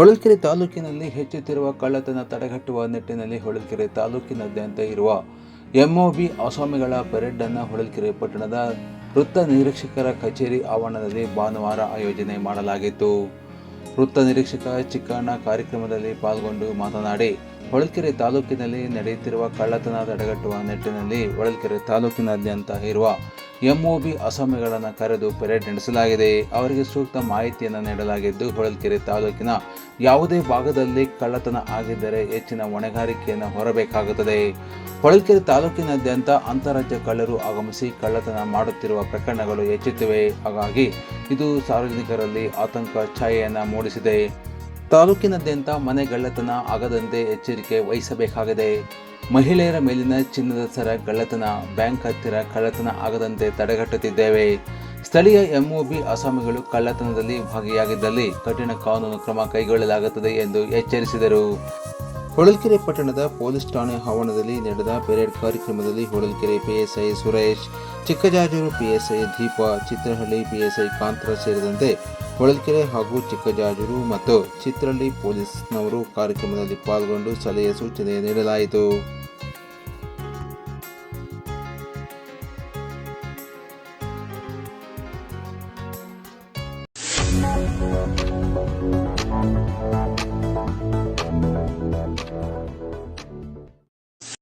ಹೊಳಲ್ಕೆರೆ ತಾಲೂಕಿನಲ್ಲಿ ಹೆಚ್ಚುತ್ತಿರುವ ಕಳ್ಳತನ ತಡೆಗಟ್ಟುವ ನಿಟ್ಟಿನಲ್ಲಿ ಹೊಳಲ್ಕೆರೆ ತಾಲೂಕಿನಾದ್ಯಂತ ಇರುವ ಎಂಒಬಿ ಅಸ್ವಾಮಿಗಳ ಪೆರೇಡ್ ಅನ್ನು ಹೊಳಲ್ಕೆರೆ ಪಟ್ಟಣದ ವೃತ್ತ ನಿರೀಕ್ಷಕರ ಕಚೇರಿ ಆವರಣದಲ್ಲಿ ಭಾನುವಾರ ಆಯೋಜನೆ ಮಾಡಲಾಗಿತ್ತು. ವೃತ್ತ ನಿರೀಕ್ಷಕ ಚಿಕ್ಕಣ್ಣ ಕಾರ್ಯಕ್ರಮದಲ್ಲಿ ಪಾಲ್ಗೊಂಡು ಮಾತನಾಡಿ, ಹೊಳಲ್ಕೆರೆ ತಾಲೂಕಿನಲ್ಲಿ ನಡೆಯುತ್ತಿರುವ ಕಳ್ಳತನ ತಡೆಗಟ್ಟುವ ನಿಟ್ಟಿನಲ್ಲಿ ಹೊಳಲ್ಕೆರೆ ತಾಲೂಕಿನಾದ್ಯಂತ ಇರುವ ಎಂಒಬಿ ಅಸ್ವಾಮಿಗಳನ್ನು ಕರೆದು ಪೆರೇಡ್ ನಡೆಸಲಾಗಿದೆ. ಅವರಿಗೆ ಸೂಕ್ತ ಮಾಹಿತಿಯನ್ನು ನೀಡಲಾಗಿದ್ದು, ಹೊಳಲ್ಕೆರೆ ತಾಲೂಕಿನ ಯಾವುದೇ ಭಾಗದಲ್ಲಿ ಕಳ್ಳತನ ಆಗಿದ್ದರೆ ಹೆಚ್ಚಿನ ಹೊಣೆಗಾರಿಕೆಯನ್ನು ಹೊರಬೇಕಾಗುತ್ತದೆ. ಹೊಳಲ್ಕೆರೆ ತಾಲೂಕಿನಾದ್ಯಂತ ಅಂತಾರಾಜ್ಯ ಕಳ್ಳರು ಆಗಮಿಸಿ ಕಳ್ಳತನ ಮಾಡುತ್ತಿರುವ ಪ್ರಕರಣಗಳು ಹೆಚ್ಚುತ್ತಿವೆ. ಹಾಗಾಗಿ ಇದು ಸಾರ್ವಜನಿಕರಲ್ಲಿ ಆತಂಕ ಛಾಯೆಯನ್ನು ಮೂಡಿಸಿದೆ. ತಾಲೂಕಿನಾದ್ಯಂತ ಮನೆಗಳ್ಳತನ ಆಗದಂತೆ ಎಚ್ಚರಿಕೆ ವಹಿಸಬೇಕಾಗಿದೆ. ಮಹಿಳೆಯರ ಮೇಲಿನ ಚಿನ್ನದ ಸರ ಗಳ್ಳತನ, ಬ್ಯಾಂಕ್ ಹತ್ತಿರ ಕಳ್ಳತನ ಆಗದಂತೆ ತಡೆಗಟ್ಟುತ್ತಿದ್ದೇವೆ. ಸ್ಥಳೀಯ ಎಂಒಬಿ ಅಸಾಮಿಗಳು ಕಳ್ಳತನದಲ್ಲಿ ಭಾಗಿಯಾಗಿದ್ದಲ್ಲಿ ಕಠಿಣ ಕಾನೂನು ಕ್ರಮ ಕೈಗೊಳ್ಳಲಾಗುತ್ತದೆ ಎಂದು ಎಚ್ಚರಿಸಿದರು. ಹೊಳಲ್ಕೆರೆ ಪಟ್ಟಣದ ಪೊಲೀಸ್ ಠಾಣೆ ಆವರಣದಲ್ಲಿ ನಡೆದ ಪೆರೇಡ್ ಕಾರ್ಯಕ್ರಮದಲ್ಲಿ Holalkere PSI Suresh, Chikkajajur PSI Deepa, Chitrahalli PSI Kanthara ಸೇರಿದಂತೆ ಹೊಳಲ್ಕೆರೆ ಹಾಗೂ ಚಿಕ್ಕಜಾಜೂರು ಮತ್ತು ಚಿತ್ರಳ್ಳಿ ಪೊಲೀಸ್ನವರು ಕಾರ್ಯಕ್ರಮದಲ್ಲಿ ಪಾಲ್ಗೊಂಡು ಸಲಹೆ ಸೂಚನೆ ನೀಡಲಾಯಿತು.